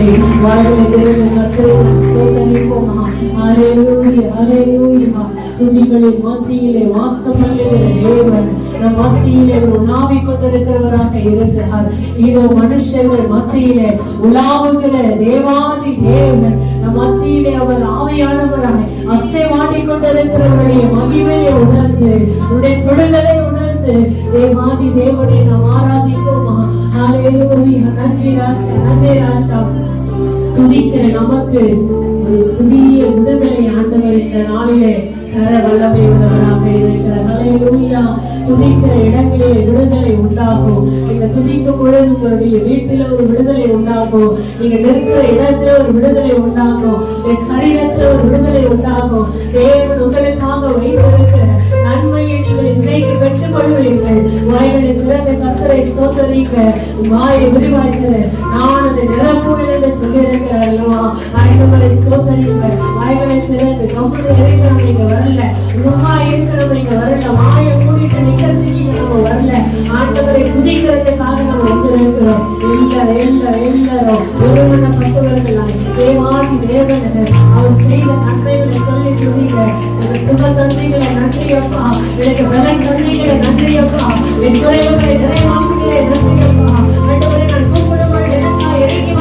நாளிலே வாழ்களை திறந்து ஸ்தோத்தரிப்போமா ஹalleluya ஹalleluya துதிகளின் மத்தியிலே வாசம் பண்ணுகிற தேவன் நம் மத்தியிலே உலாவிக் கொண்டிருக்கிறவராக இருக்கிறார் இதோ மனுஷர்கள் மத்தியிலே உலாவுகிற தேவாதி தேவன் நம் மத்தியிலே அவர் ஆவியானவராக அசைவாடி கொண்டிருக்கிறவருடைய மகிமையை உணர்ந்து உடைய தொடுதலை உணர்ந்து தேவாதி தேவனை நாம் ஆராதிக்க துதிக்கிற நமக்கு ஒரு புதிய விடுதலை ஆண்டவர் இந்த நாளிலே தர வல்லமை உள்ளவராக இருக்கிறார். ஹalleluya துதிக்கிற இடங்களிலே விடுதலை உண்டாகும். நீங்க துதிக்கும் பொழுது உங்களுடைய வீட்டில ஒரு விடுதலை உண்டாகும். நீங்க நிற்கிற இடத்துல ஒரு விடுதலை உண்டாகும். உங்க சரீரத்துல ஒரு விடுதலை உண்டாகும். தேவன் இன்றைக்கு வாய்களை திறந்து கத்தரை ஸ்தோத்தரிக்க வாயை விரிவாய்க்கிற நான் அதை நிரப்புவேன் என்று சொல்லியிருக்கிறார் அல்லவா ஆண்டவரை ஸ்தோத்தரிக்க வாய்களை திறந்து கம்பெனி இறைவன் நீங்க வரல. உமா இருக்கிறவங்க நீங்க வரல. வாயை மூடிட்டு நிக்கிறதுக்கு இங்க நம்ம வரல. ஆண்டவரை துதிக்கிறதுக்காக நம்ம வந்திருக்கிறோம். எல்லாரும் எல்லாரும் எல்லாரும். ஒருமனப்பட்டவர்களாய். தேவாதி தேவனகர் அவர் செய்த நன்மைகளை சொல்லி துதிக்க சுப தந்தைகளை நன்றி அப்பா எனக்கு பலன் தந்தைகளை நன்றி அப்பா என் குறைவுகளை நிறைவாக்குகிறேன் நன்றி அப்பா ஆண்டவரை நான் எனக்கா இறங்கி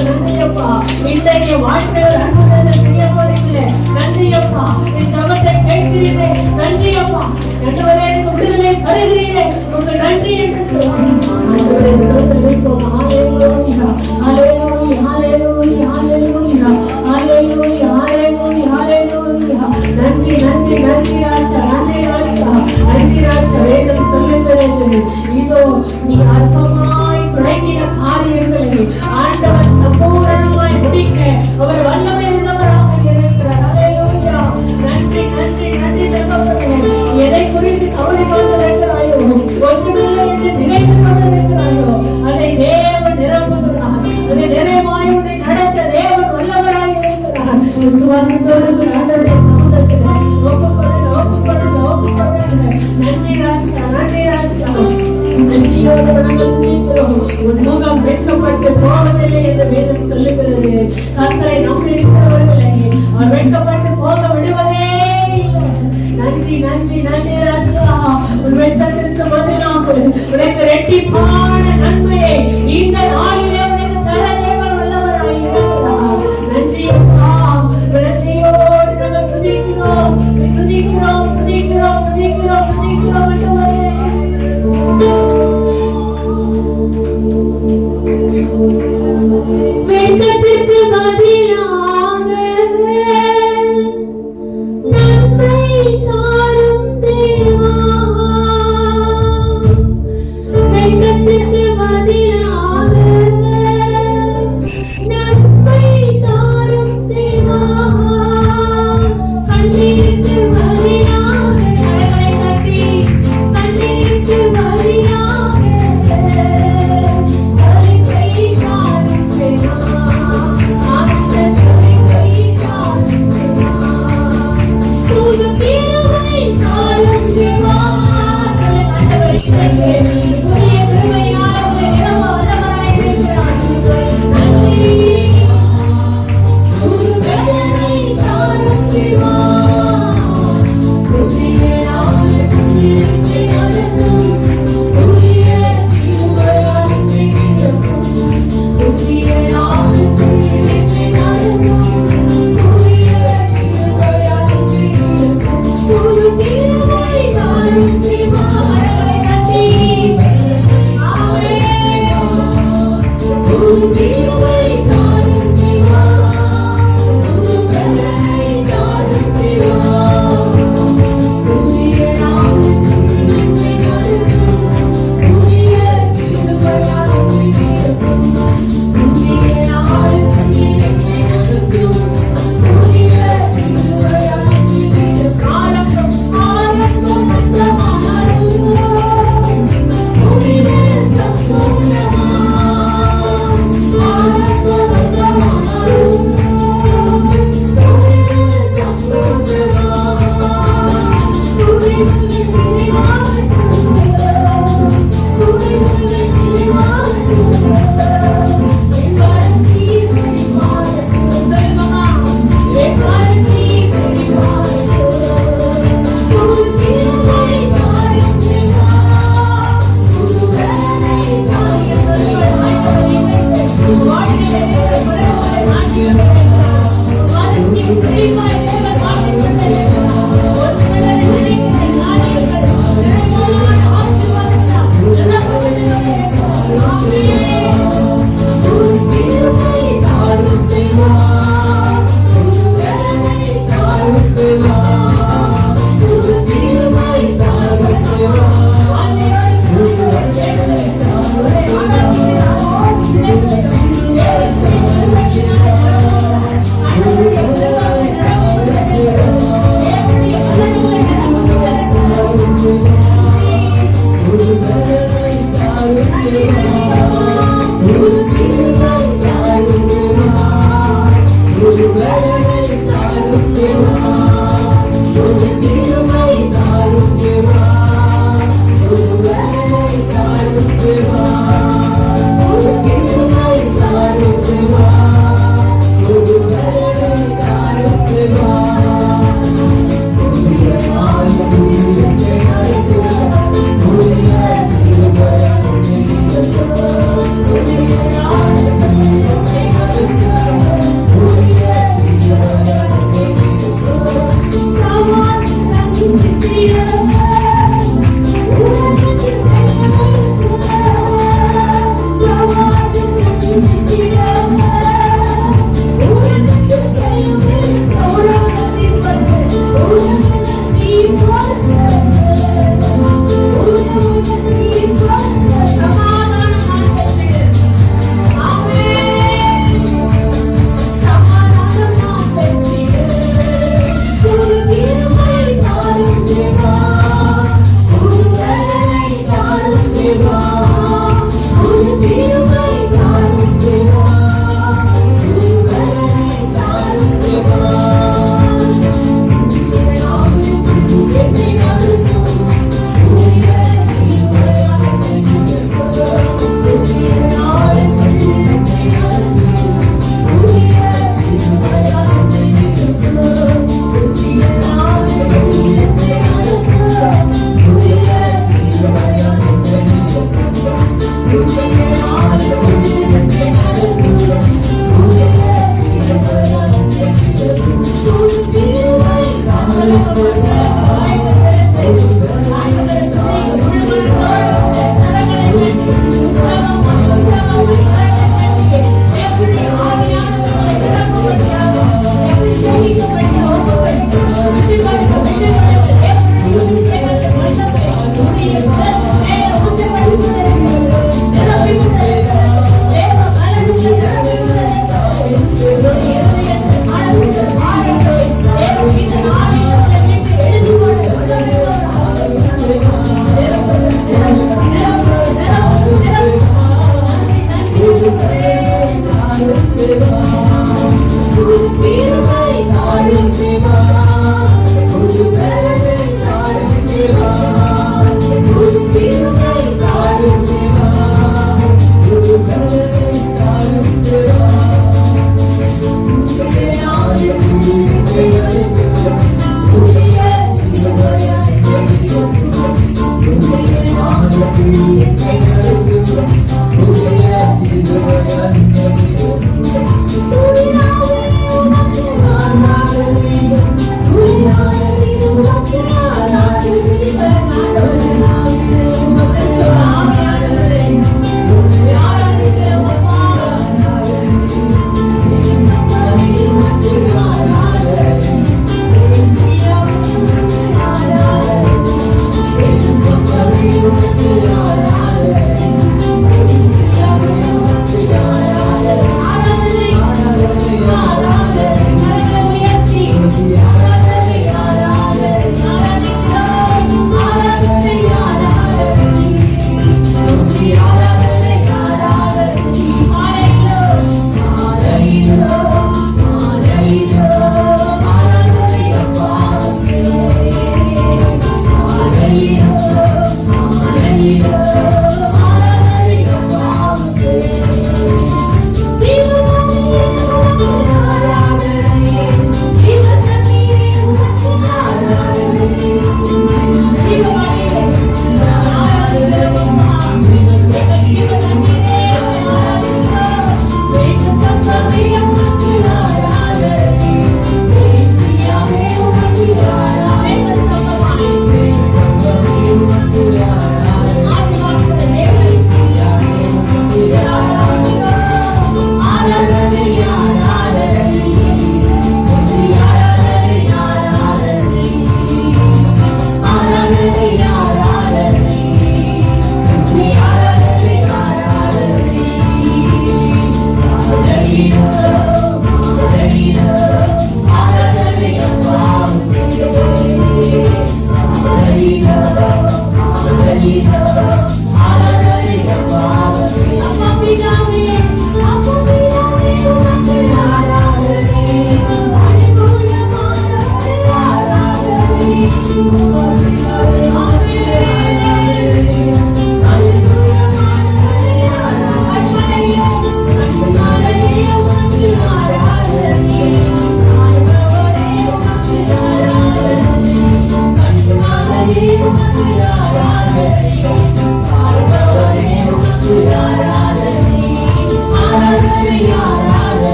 நன்றி அப்பா இன்றைய வாழ்க்கையில் அற்புதத்தை செய்ய போறீங்களே நன்றி அப்பா என் நன்றி அப்பா விடுதலை நன்றி என்று விசுவாசத்தோடு ஆண்டவரை சமூகத்தில் ஒப்புக்கொடுங்க ஒப்புக்கொடுங்க ஒப்புக்கொடுங்க நன்றி ராஜா நன்றி ராஜா நன்றியோடு நாங்கள் துதிக்கிறோம் உன் வெட்கப்பட்டு போவதில்லை என்று வேதம் சொல்லுகிறது கர்த்தரை அவர் வெட்கப்பட்டு போக விடுவதே நன்றி நன்றி நன்றி ராஜா. உன் வெட்கத்திற்கு பதிலாக உனக்கு ரெட்டிப்பா. you. Cristo. Oh, Jesus.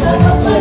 Música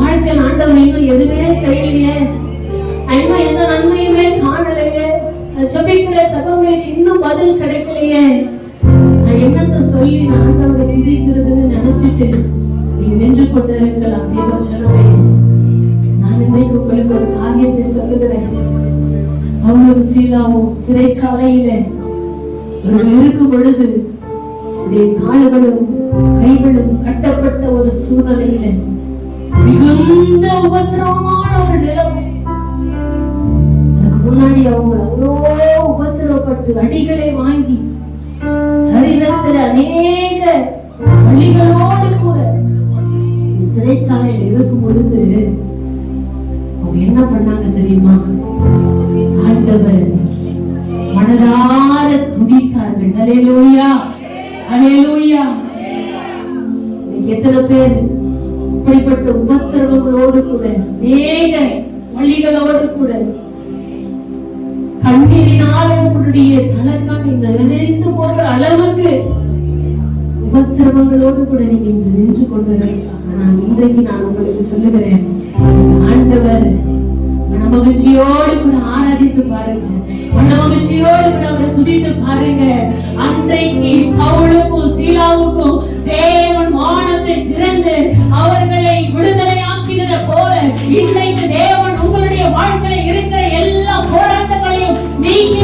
வாழ்க்கையில் ஆண்டவர் இன்னும் எதுவுமே செய்யலையே. நான் இன்னும் எந்த நன்மையுமே காணலையே. நான் ஜபங்களுக்கு இன்னும் பதில் கிடைக்கலையே. நான் என்னத்த சொல்லி நான் ஆண்டவரை துதிக்கிறதுன்னு நினைச்சிட்டு நீங்க நின்று கொண்டு இருக்கலாம் தீபச்சனமே நான் இன்னைக்கு உங்களுக்கு ஒரு காரியத்தை சொல்லுகிறேன். பவுலும் சீலாவும் சிறைச்சாலையில அவர்கள் இருக்கும் பொழுது அவருடைய கால்களும் கைகளும் கட்டப்பட்ட ஒரு சூழ்நிலையில மிகுந்த உபத்திரவமான ஒரு நிலம் எனக்கு முன்னாடி அவங்க அவ்வளோ உபத்திரவப்பட்டு அடிகளை வாங்கி சரீரத்தில் அநேக வழிகளோடு கூட சிறைச்சாலையில் இருக்கும் பொழுது அவங்க என்ன பண்ணாங்க தெரியுமா? ஆண்டவர் மனதார துதித்தார்கள். ஹalleluya. ஹalleluya. இன்னைக்கு எத்தனை பேர் இப்படிப்பட்ட உபத்திரவங்களோடு கூட வேக வழிகளோடு கூட கண்ணீரினால் உங்களுடைய தலைக்காணி நிறைந்து போகிற அளவுக்கு உபத்திரவங்களோடு கூட நீங்க இன்று நின்று கொண்டிருக்கலாம் ஆனால் இன்றைக்கு நான் உங்களுக்கு சொல்லுகிறேன் ஆண்டவர் மகிழ்ச்சியோடு கூட ஆராதித்து பாருங்க. மகிழ்ச்சியோடு கூட அவரை துதித்து பாருங்க. அன்றைக்கு பவுலுக்கும் சீலாவுக்கும் தேவன் வானத்தை திறந்து அவர்களை விடுதலை ஆக்கினத போல இன்றைக்கு தேவன் உங்களுடைய வாழ்க்கையில் இருக்கிற எல்லா போராட்டங்களையும் நீக்கி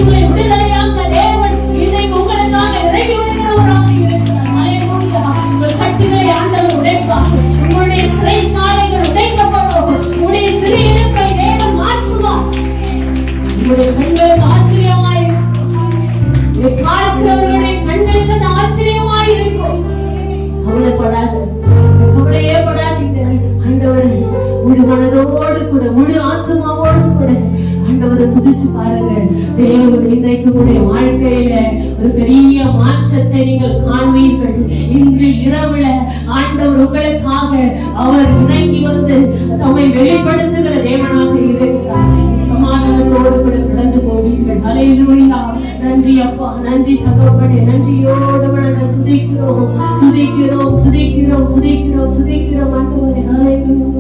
ஒரு பெரிய மாற்றத்தை நீங்கள் காண்பீர்கள். இன்று இரவுல ஆண்டவர் உங்களுக்காக அவர் இறங்கி வந்து தம்மை வெளிப்படுத்துகிற தேவனாக இருக்கிறார். சமாதானத்தோடு கூட கடந்து போவீர்கள். ஹalleluya. நன்றி அப்பா நன்றி தகப்பனே நன்றியோடு வணங்க துதிக்கிறோம். துதிக்கிறோம் துதிக்கிறோம் துதிக்கிறோம் துதிக்கிறோம் ஆண்டவரே. ஹalleluya ஹalleluya.